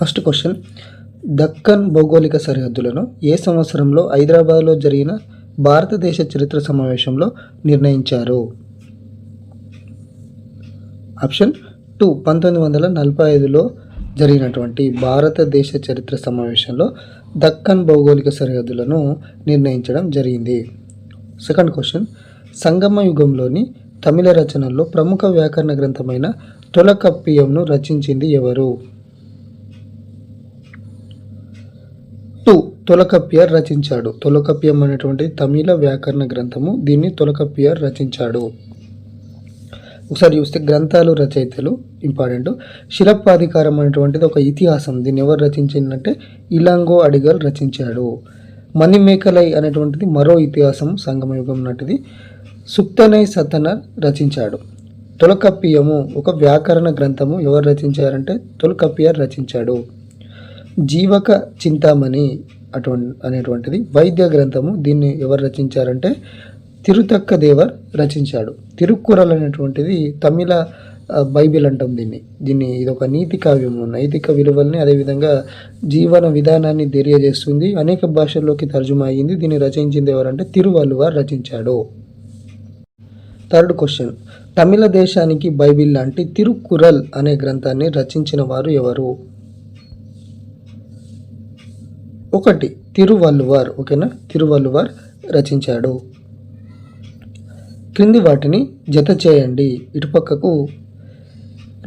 First question. Deccan భౌగోళిక సరిహద్దులను ఏ సంవత్సరంలో హైదరాబాద్లో జరిగిన భారతదేశ చరిత్ర సమావేశంలో నిర్ణయించారు? ఆప్షన్ టూ పంతొమ్మిది వందల నలభై ఐదులో జరిగినటువంటి భారతదేశ చరిత్ర సమావేశంలో దక్కన్ భౌగోళిక సరిహద్దులను నిర్ణయించడం జరిగింది. సెకండ్ క్వశ్చన్ సంగమ యుగంలోని తమిళ రచనల్లో ప్రముఖ వ్యాకరణ గ్రంథమైన తొలకప్పియంను రచించింది ఎవరు టూ తొలకప్పియర్ రచించాడు. తొలకప్పియం అనేటువంటి తమిళ వ్యాకరణ గ్రంథము. దీన్ని తొలకప్పియర్ రచించాడు. ఒకసారి చూస్తే గ్రంథాలు రచయితలు ఇంపార్టెంట్. శిలప్పాధికారం అనేటువంటిది ఒక ఇతిహాసం. దీన్ని ఎవరు రచించిందంటే ఇలాంగో అడిగల్ రచించాడు. మణిమేకలై అనేటువంటిది మరో ఇతిహాసం సంగమయుగం నాటిది. సుక్తనై సతన రచించాడు. తొలకప్పియము ఒక వ్యాకరణ గ్రంథము. ఎవరు రచించారంటే తొలకప్పియర్ రచించాడు. జీవక చింతామణి అటువంటి అనేటువంటిది. వైద్య గ్రంథము దీన్ని ఎవరు రచించారంటే తిరుతక్క దేవర్ రచించాడు. తిరుక్కురల్ అనేటువంటిది తమిళ బైబిల్ అంటాం దీన్ని. దీన్ని ఇది ఒక నీతి కావ్యము. నైతిక విలువల్ని అదేవిధంగా జీవన విధానాన్ని తెలియజేస్తుంది. అనేక భాషల్లోకి తర్జుమా అయ్యింది. దీన్ని రచించింది ఎవరంటే తిరువల్లువార్ రచించాడు. Third question. తమిళ దేశానికి బైబిల్ లాంటి తిరుక్కురల్ అనే గ్రంథాన్ని రచించిన వారు ఎవరు? ఒకటి తిరువల్లువార్ ఓకేనా? తిరువల్లువార్ రచించాడు. క్రింది వాటిని జత చేయండి. ఇటుపక్కకు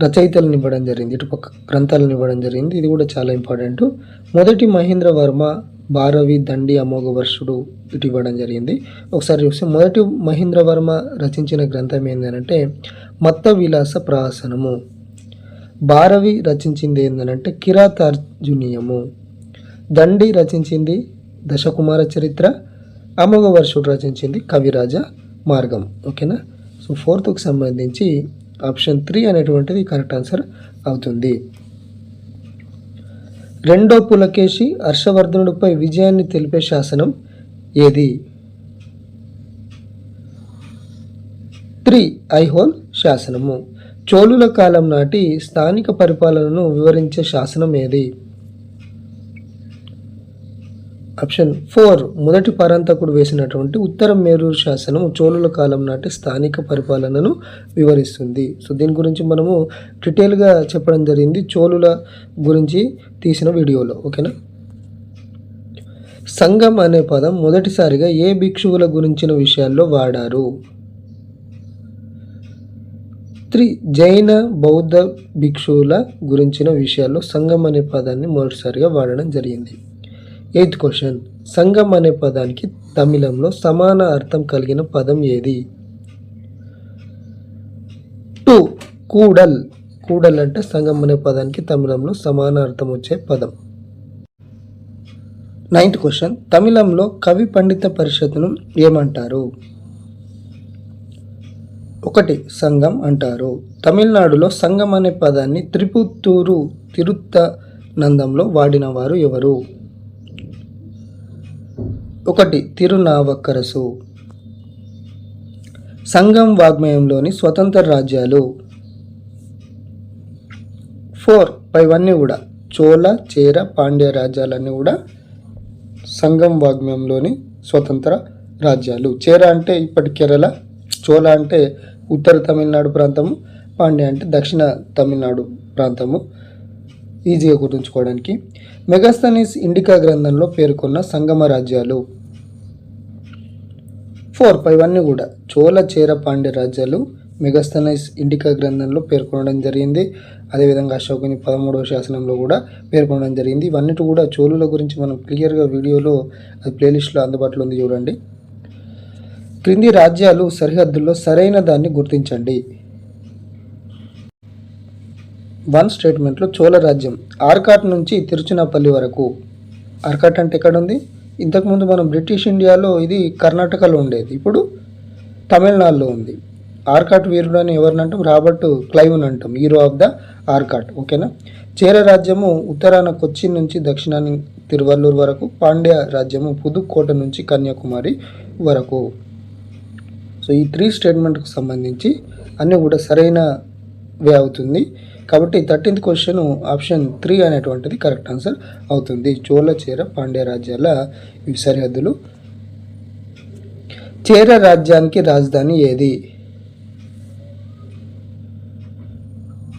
రచయితలను ఇవ్వడం జరిగింది. ఇటుపక్క గ్రంథాలను ఇవ్వడం జరిగింది. ఇది కూడా చాలా ఇంపార్టెంట్. మొదటి మహేంద్ర వర్మ భారవి దండి అమోఘ వర్షుడు ఇటు ఇవ్వడం జరిగింది. ఒకసారి చూస్తే మొదటి మహేంద్ర వర్మ రచించిన గ్రంథం ఏంటంటే మత్త విలాస ప్రహసనము భారవి రచించింది ఏంటంటే కిరాతార్జునీయము. దండి రచించింది దశకుమార చరిత్ర అమోఘ వర్షుడు రచించింది కవిరాజ మార్గం. ఓకేనా? సో ఫోర్త్కు సంబంధించి ఆప్షన్ త్రీ అనేటువంటిది కరెక్ట్ ఆన్సర్ అవుతుంది. రెండో పులకేశి హర్షవర్ధనుడిపై విజయాన్ని తెలిపే శాసనం ఏది? త్రీ ఐహోల్ శాసనము. చోళుల కాలం నాటి స్థానిక పరిపాలనను వివరించే శాసనం ఏది? ఆప్షన్ ఫోర్ మొదటి పరాంతకుడు వేసినటువంటి ఉత్తర మేరూరు శాసనం చోళుల కాలం నాటి స్థానిక పరిపాలనను వివరిస్తుంది. సో దీని గురించి మనము డీటెయిల్గా చెప్పడం జరిగింది చోళుల గురించి తీసిన వీడియోలో. ఓకేనా? సంఘం అనే పదం మొదటిసారిగా ఏ భిక్షువుల గురించిన విషయాల్లో వాడారు? త్రీ జైన బౌద్ధ భిక్షువుల గురించిన విషయాల్లో సంఘం అనే పదాన్ని మొదటిసారిగా వాడడం జరిగింది. Eighth question. సంఘం అనే పదానికి తమిళంలో సమాన అర్థం కలిగిన పదం ఏది? టూ. కూడల్. కూడల్ అంటే సంఘం అనే పదానికి తమిళంలో సమాన అర్థం వచ్చే పదం. Ninth question. తమిళంలో కవి పండిత పరిషత్ను ఏమంటారు? ఒకటి. సంఘం అంటారు. తమిళనాడులో సంఘం అనే పదాన్ని త్రిపుత్తూరు తిరుత్త నందంలో వాడిన వారు ఎవరు? ఒకటి తిరునావక్కరసు. సంఘం వాగ్మయంలోని స్వతంత్ర రాజ్యాలు. ఫోర్ పైవన్నీ కూడా చోళ చేర పాండ్య రాజ్యాలన్నీ కూడా సంఘం వాగ్మయంలోని స్వతంత్ర రాజ్యాలు. చేర అంటే ఇప్పటి కేరళ చోళ అంటే ఉత్తర తమిళనాడు ప్రాంతము పాండ్య అంటే దక్షిణ తమిళనాడు ప్రాంతము. ఈజీగా గుర్తుంచుకోవడానికి మెగాస్తనీస్ ఇండికా గ్రంథంలో పేర్కొన్న సంగమ రాజ్యాలు. ఫోర్ ఇవన్నీ కూడా చోళ చేర పాండ్య రాజ్యాలు మెగాస్తనైస్ ఇండికా గ్రంథంలో పేర్కొనడం జరిగింది. అదేవిధంగా అశోకుని పదమూడవ శాసనంలో కూడా పేర్కొనడం జరిగింది. ఇవన్నిటి కూడా చోళుల గురించి మనం క్లియర్గా వీడియోలో అది ప్లేలిస్ట్లో అందుబాటులో ఉంది చూడండి. క్రింది రాజ్యాలు సరిహద్దుల్లో సరైన దాన్ని గుర్తించండి. వన్ స్టేట్మెంట్లో చోళ రాజ్యం ఆర్కాట్ నుంచి తిరుచునాపల్లి వరకు. ఆర్కాట్ అంటే ఎక్కడ ఉంది ఇంతకుముందు మనం బ్రిటిష్ ఇండియాలో ఇది కర్ణాటకలో ఉండేది. ఇప్పుడు తమిళనాడులో ఉంది. ఆర్కాట్ వీరుడు అని ఎవరిని అంటాం? రాబర్ట్ క్లైవ్ని అంటాం. హీరో ఆఫ్ ద ఆర్కాట్ ఓకేనా? చేర రాజ్యము ఉత్తరాన కొచ్చిన్ నుంచి దక్షిణాన్ని తిరువల్లూరు వరకు పాండ్య రాజ్యము పుదుక్కోట నుంచి కన్యాకుమారి వరకు. సో ఈ త్రీ స్టేట్మెంట్కి సంబంధించి అన్నీ కూడా సరైన వే అవుతుంది. కాబట్టి థర్టీన్త్ క్వశ్చన్ ఆప్షన్ త్రీ అనేటువంటిది కరెక్ట్ ఆన్సర్ అవుతుంది. చోళ చేర పాండ్య రాజ్యాల ఇవి సరిహద్దులు. చేర రాజ్యానికి రాజధాని ఏది?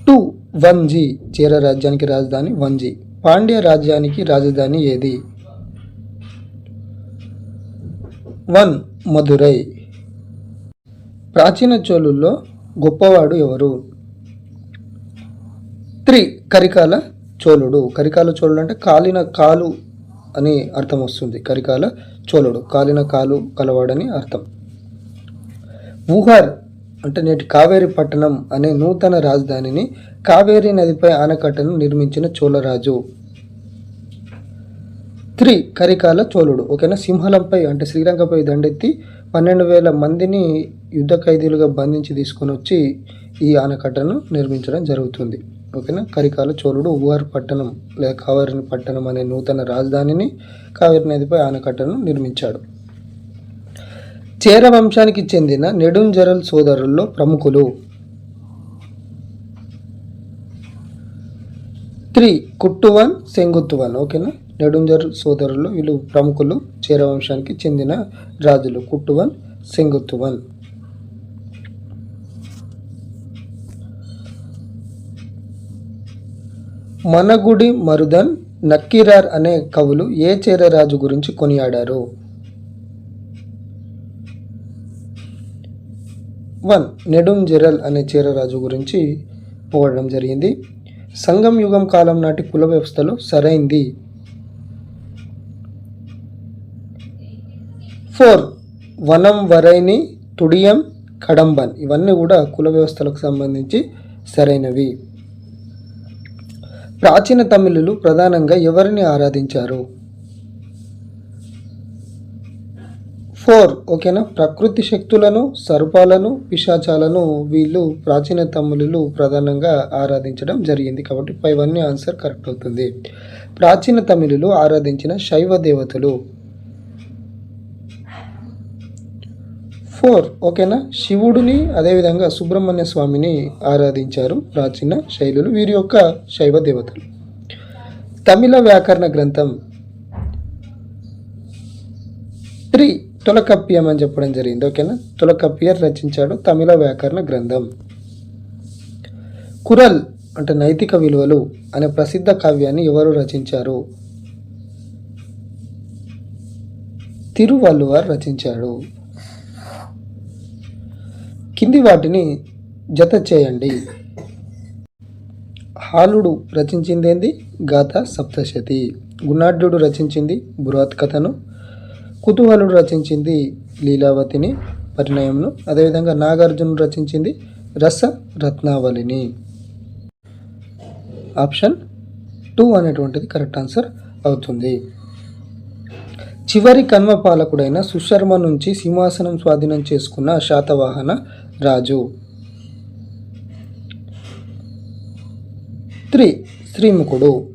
Two Vanji. చేర రాజ్యానికి రాజధాని వన్ జీ. పాండ్య రాజ్యానికి రాజధాని ఏది? వన్ మధురై. ప్రాచీన చోళుల్లో గొప్పవాడు ఎవరు? త్రీ కరికాల చోళుడు. కరికాల చోళుడు అంటే కాలిన కాలు అని అర్థం వస్తుంది. కరికాల చోళుడు. కాలిన కాలు కలవాడని అర్థం. వుహార్ అంటే నేటి కావేరి పట్టణం అనే నూతన రాజధానిని కావేరీ నదిపై ఆనకట్టను నిర్మించిన చోళరాజు. త్రి కరికాల చోళుడు. ఓకేనా? సింహలంపై అంటే శ్రీలంకపై దండెత్తి పన్నెండు వేల మందిని యుద్ధ ఖైదీలుగా బంధించి తీసుకొని వచ్చి ఈ ఆనకట్టను నిర్మించడం జరుగుతుంది. ఓకేనా? కరికాల చోళుడు ఊఆర్ పట్టణం లేదా కావేరిని పట్టణం అనే నూతన రాజధానిని కావేరి నదిపై ఆనకట్టను నిర్మించాడు. చేర వంశానికి చెందిన నెడుంజరల్ సోదరుల్లో ప్రముఖులు త్రీ కుట్టువన్ సెంగుత్తువన్ ఓకేనా? నెడుంజర్ సోదరులు వీళ్ళు ప్రముఖులు చేర వంశానికి చెందిన రాజులు కుట్టువన్ సెంగుత్తువన్ మనగుడి మరుదన్ నక్కీరార్ అనే కవులు ఏ చేర రాజు గురించి కొనియాడారు? వన్. నెడుం జెరల్ అనే చేరరాజు గురించి పొగడడం జరిగింది. సంగం యుగం కాలం నాటి కుల వ్యవస్థలో సరైంది. ఫోర్. వనం వరైని తుడియం కడంబన్. ఇవన్నీ కూడా కుల వ్యవస్థలకు సంబంధించి సరైనవి. ప్రాచీన తమిళులు ప్రధానంగా ఎవరిని ఆరాధించారు? ఫోర్ ఓకేనా? ప్రకృతి శక్తులను సర్పాలను పిశాచాలను వీళ్ళు ప్రాచీన తమిళులు ప్రధానంగా ఆరాధించడం జరిగింది కాబట్టి పైవన్నీ ఆన్సర్ కరెక్ట్ అవుతుంది. ప్రాచీన తమిళులు ఆరాధించిన శైవ దేవతలు ఫోర్ ఓకేనా? శివుడిని అదేవిధంగా సుబ్రహ్మణ్య స్వామిని ఆరాధించారు ప్రాచీన శైలులు వీరి యొక్క శైవ దేవతలు. తమిళ వ్యాకరణ గ్రంథం త్రీ తులకప్పియం అని చెప్పడం జరిగింది ఓకేనా? తులకప్పియర్ రచించాడు తమిళ వ్యాకరణ గ్రంథం. కురల్ అంటే నైతిక విలువలు అనే ప్రసిద్ధ కావ్యాన్ని ఎవరు రచించారు? తిరువల్లువార్ రచించాడు. కింది వాటిని జత చేయండి. హాలుడు రచించింది ఏంది గాథ సప్తశతి. గుణాఢ్యుడు రచించింది బృహత్ కథను. కుతూహలుడు రచించింది లీలావతిని పరిణయంను. అదేవిధంగా నాగార్జునుడు రచించింది రస రత్నావళిని ఆప్షన్ టూ అనేటువంటిది కరెక్ట్ ఆన్సర్ అవుతుంది. చివరి కన్మపాలకుడైన సుశర్మ నుంచి సింహాసనం స్వాధీనం చేసుకున్న శాతవాహన రాజు. త్రీ శ్రీముఖుడు.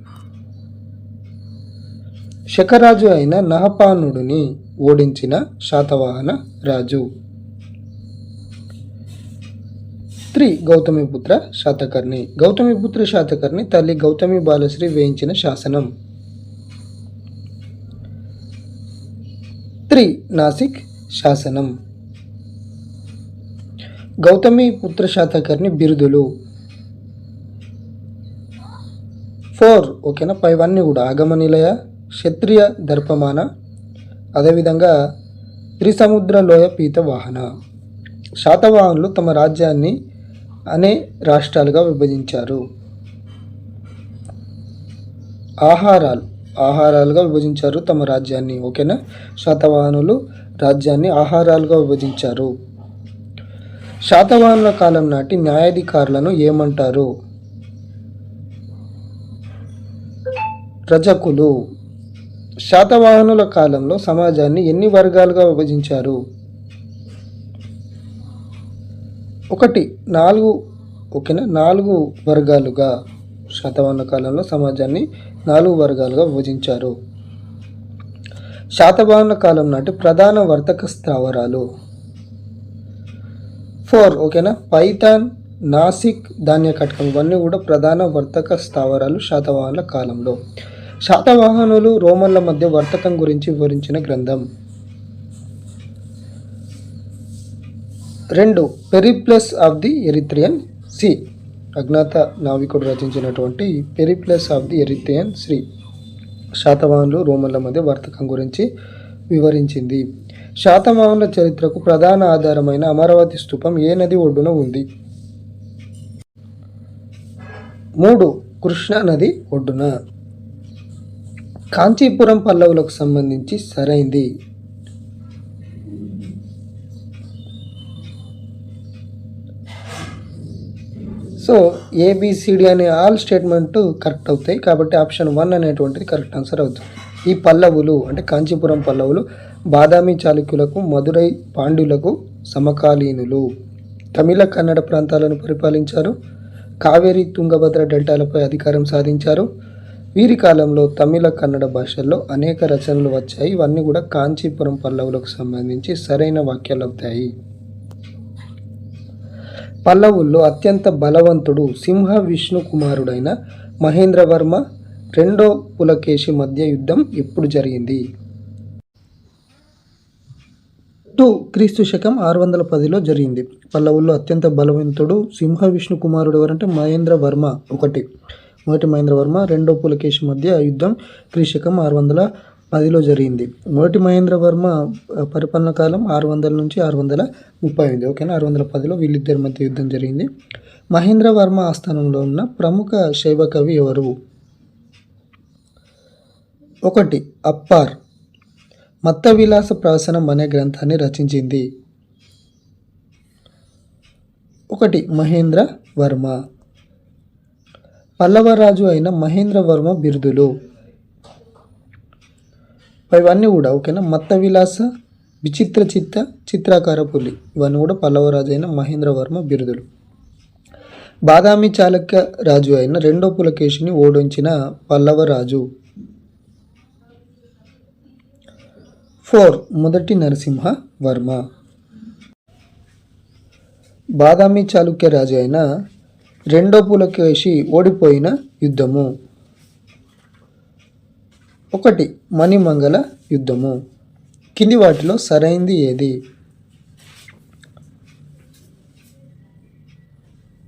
శకరాజు అయిన నహపానుడిని ఓడించిన శాతవాహన రాజు. త్రీ గౌతమిపుత్ర శాతకర్ణి. గౌతమిపుత్ర శాతకర్ణి తల్లి గౌతమి బాలశ్రీ వేయించిన శాసనం. త్రీ నాసిక్ శాసనం. గౌతమి పుత్ర శాతకర్ణి బిరుదులు. ఫోర్ ఓకేనా? పైవన్నీ కూడా ఆగమనిలయ క్షత్రియ దర్పమాన అదేవిధంగా త్రిసముద్ర లోయ పీత వాహన. శాతవాహనులు తమ రాజ్యాన్ని అనే రాష్ట్రాలుగా విభజించారు. ఆహారాలు ఆహారాలుగా విభజించారు తమ రాజ్యాన్ని ఓకేనా? శాతవాహనులు రాజ్యాన్ని ఆహారాలుగా విభజించారు. శాతవాహనుల కాలం నాటి న్యాయాధికారులను ఏమంటారు? రజకులు. శాతవాహనుల కాలంలో సమాజాన్ని ఎన్ని వర్గాలుగా విభజించారు? ఒకటి నాలుగు ఓకేనా? నాలుగు వర్గాలుగా శాతవాహన కాలంలో సమాజాన్ని నాలుగు వర్గాలుగా విభజించారు. శాతవాహన కాలం నాటి ప్రధాన వర్తక స్థావరాలు. ఫోర్. ఓకేనా? పైథాన్ నాసిక్ ధాన్య కటకం ఇవన్నీ కూడా ప్రధాన వర్తక స్థావరాలు శాతవాహనుల కాలంలో. శాతవాహనులు రోమన్ల మధ్య వర్తకం గురించి వివరించిన గ్రంథం. రెండు Periplus of the Erythraean sea. అజ్ఞాత నావికుడు రచించినటువంటి పెరిప్లస్ ఆఫ్ ది ఎరిత్రియన్ శ్రీ శాతవాహనులు రోమన్ల మధ్య వర్తకం గురించి వివరించింది. శాతవాహనుల చరిత్రకు ప్రధాన ఆధారమైన అమరావతి స్థూపం ఏ నది ఒడ్డున ఉంది? మూడు. కృష్ణా నది ఒడ్డున. కాంచీపురం పల్లవులకు సంబంధించి సరైంది. So A B C D అనే ఆల్ స్టేట్మెంట్ కరెక్ట్ అవుతాయి కాబట్టి ఆప్షన్ వన్ అనేటువంటిది కరెక్ట్ ఆన్సర్ అవుతుంది. ఈ పల్లవులు అంటే కాంచీపురం పల్లవులు బాదామి చాళుక్యులకు మదురై పాండ్యులకు సమకాలీనులు. తమిళ కన్నడ ప్రాంతాలను పరిపాలించారు. కావేరి తుంగభద్ర డెల్టాలపై అధికారం సాధించారు. వీరి కాలంలో తమిళ కన్నడ భాషల్లో అనేక రచనలు వచ్చాయి. ఇవన్నీ కూడా కాంచీపురం పల్లవులకు సంబంధించి సరైన వాక్యాలు అవుతాయి. పల్లవుల్లో అత్యంత బలవంతుడు సింహ విష్ణు కుమారుడైన మహేంద్రవర్మ రెండో పులకేశి మధ్య యుద్ధం ఎప్పుడు జరిగింది? టూ క్రీస్తు శకం ఆరు వందల పదిలో జరిగింది. పల్లవుల్లో అత్యంత బలవంతుడు సింహ విష్ణు కుమారుడు ఎవరంటే మహేంద్ర వర్మ ఒకటి. మొదటి మహేంద్ర వర్మ రెండో పులకేశి మధ్య యుద్ధం క్రీశకం ఆరు వందల పదిలో జరిగింది. మొదటి మహేంద్ర వర్మ పరిపాలన కాలం ఆరు వందల నుంచి ఆరు వందల ముప్పై ఎనిమిది ఓకేనా? ఆరు వందల పదిలో వీళ్ళిద్దరి మధ్య యుద్ధం జరిగింది. మహేంద్ర వర్మ ఆస్థానంలో ఉన్న ప్రముఖ శైవ కవి ఎవరు? ఒకటి అప్పార్. మత్త విలాస ప్రాసనం అనే గ్రంథాన్ని రచించింది. ఒకటి మహేంద్ర వర్మ. పల్లవరాజు అయిన మహేంద్ర వర్మ బిరుదులు. ఇవన్నీ కూడా ఓకేనా? మత్త విలాస విచిత్ర చిత్త చిత్రాకార పులి. ఇవన్నీ కూడా పల్లవరాజు అయిన మహేంద్ర వర్మ బిరుదులు. బాదామి చాళుక్య రాజు అయిన రెండో పులకేశిని ఓడించిన పల్లవరాజు. ఫోర్ మొదటి నరసింహ వర్మ. బాదామి చాళుక్య రాజు అయిన రెండో పులకేషి ఓడిపోయిన యుద్ధము. ఒకటి మణిమంగళ యుద్ధము. కింది వాటిలో సరైంది ఏది?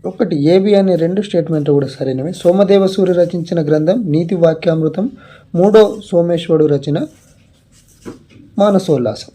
ఒకటి ఏబి అనే రెండు స్టేట్మెంట్లు కూడా సరైనవి. సోమదేవ సూర్య రచించిన గ్రంథం నీతి వాక్యామృతం మూడో సోమేశ్వరుడు రచన مانس واللاسا